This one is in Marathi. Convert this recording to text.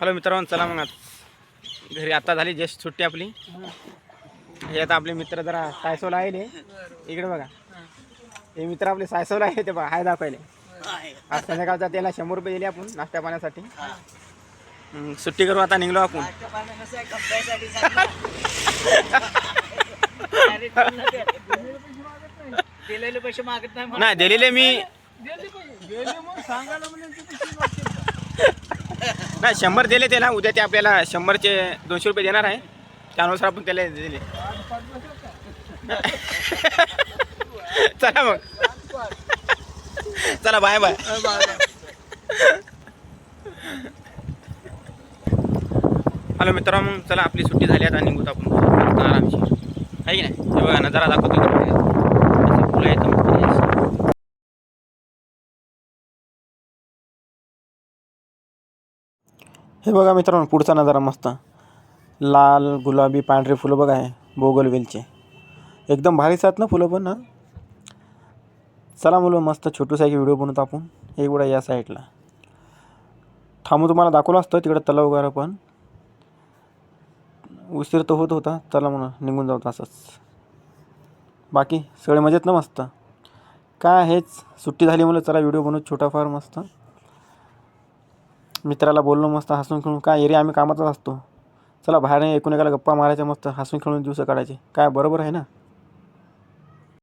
हॅलो मित्रांनो चला मग आज घरी आता झाली जस्ट सुट्टी आपली. हे आता आपले मित्र जरा सायसोला आहे इकडे बघा. हे मित्र आपले सायसोला आहे ते बघा हाय दाखवायले. आज संध्याकाळचा त्याला शंभर रुपये दिले आपण नाश्ता पाण्यासाठी. हम्म, सुट्टी करू आता निघलो आपण. दिलेले पैसे मागत नाही नाही दिलेले मी नाही शंभर दिले ते ना उद्या ते आपल्याला शंभरचे दोनशे रुपये देणार आहे. त्यानुसार आपण त्याला दिले. चला मग. चला बाय बाय हॅलो मित्रांनो मग चला आपली सुट्टी झाली आता निघूत आपण. आरामशीर आहे की नाही? बघा नजारा दाखवतो इकडे बाहेर. असं फुलं आहेत मस्त. हे बघा मित्रांनो पुढचा नजारा मस्त. लाल गुलाबी पांढरे फुलं बघा आहे बोगलवेलचे एकदम भारीच आहेत ना फुलं पण ना चला मुलं मस्त छोटूसा एक व्हिडिओ बनवतो आपण. हे एवढा या साईडला. थांबून तुम्हाला दाखवलं असतं तिकडं तलाव वगैरे पण. उशीर तर होत होता चला म्हणून निघून जाऊ असंच बाकी सगळे मजेत ना मस्त? काय हेच सुट्टी झाली मुलं चला व्हिडिओ बनवू छोटाफार मस्त. मित्राला बोललो मस्त हसून खेळून काय एरिया आम्ही कामातच असतो. चला बाहेर एकूण एकाला गप्पा मारायच्या मस्त हसून खेळून दिवस काढायचे. काय बरोबर आहे ना?